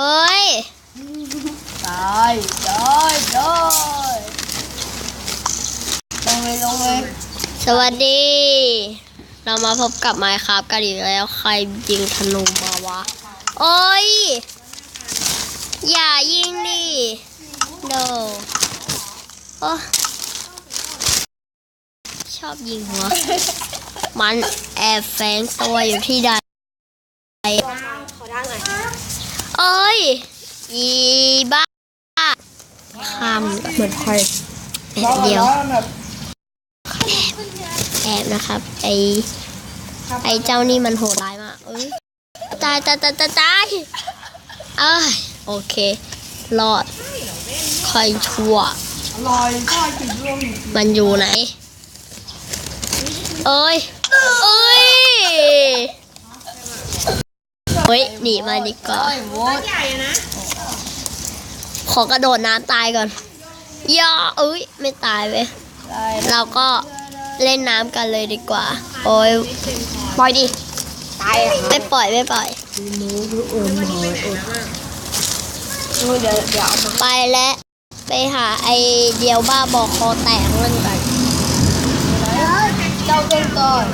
เอ้ย ตายได้ได้ลงเลยลงเลยสวัสดี เรามาพบกับไมค์ครับกันอีกแล้วใครยิงธนูมาวะ โอ้ย อย่ายิงดิโดโอ้ชอบยิงหัว มันแอบแฝงตัวอยู่ที่ใดขอทางหน่อย เอ้ย อีบ้าคำเหมือนพลอยเดียวแบบแอบนะครับ ไอไอเจ้านี่มันโหดร้ายมากเอ้ยตายตายตายตายตายเอ้ยโอเค รอดคอยชั่วยมันอยู่ไหน เอ้ย เอ้ย เฮ้ยหนีมาดีกว่าไอ้โว้ยขอกระโดดน้ำตายก่อนย่าเอ้ยไม่ตายเว้ยได้เราก็เล่นน้ำกันเลยดีกว่า โอ้ยปล่อยดิตายอะไม่ปล่อยไม่ปล่อยมือเดี๋ยวเดี๋ยวเอามาไปแล้วไปหาไอเดียวบ้าบอกคอแตกนั่นกันเจ้าเต้นก่อน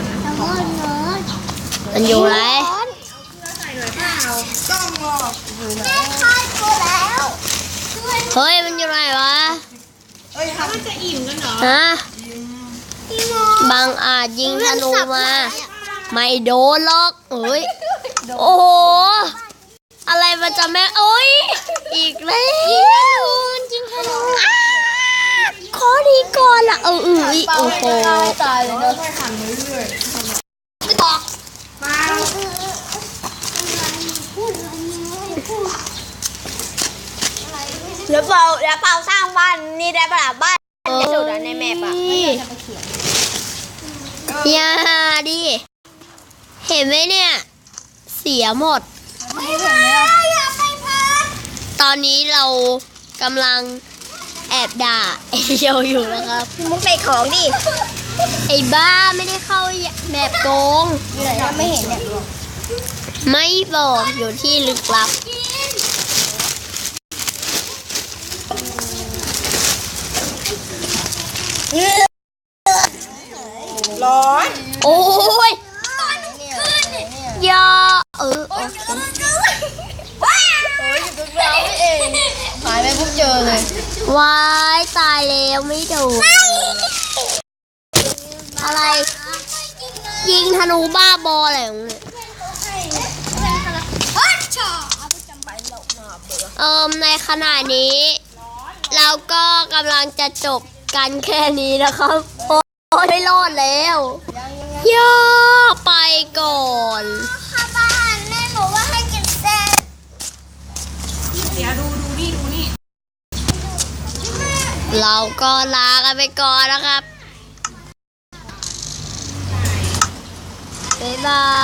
มันอยู่ไหน ต้องรออยู่ไหนเฮ้ยมันอยู่ไหนวะเอ้ยครับฮะบางอาจยิงธนูมา ไม่โดนหรอกเฮ้ยโอ้โหอะไรมันจะแม่โอ้ยอีกแล้วยิงธนูขอดีก่อนละเออเออเป่าโอ้ให้โหตายตายเลยเนาะค่อยขันไปเรื่อย ไม่ตอก เดี๋ยวเปล่าเดี๋ยวเปล่าสร้างบ้านนี่ได้ปะล่ะบ้านจะสุดอะในแมปอะอย่าดิ เห็นไหมเนี่ย เสียหมดตอนนี้เรากำลังแอบด่าไอเดียวอยู่นะครับมุกใส่ของดิ ไอ้บ้าไม่ได้เข้าแบบโกงอยู่ไหนนะไม่เห็นเนี่ยไม่บอกอยู่ที่ลึกลับ ร้อน โอ้ยอย่าเออโอเค โอ้ยอยู่ตรงเรานี่เองหายไปปุ๊บเจอเลย วายตายแล้วไม่โดนอะไร ยิงธนูบ้าบออะไรของเนี่ยเอิมในขณะนี้ เราก็กำลังจะจบกันแค่นี้นะครับ โอ้ยไม่รอดแล้วย่าไปก่อนบ้านแม่บอกว่าให้กินแซ่บ เราก็ลากันไปก่อนนะครับบ๊ายบาย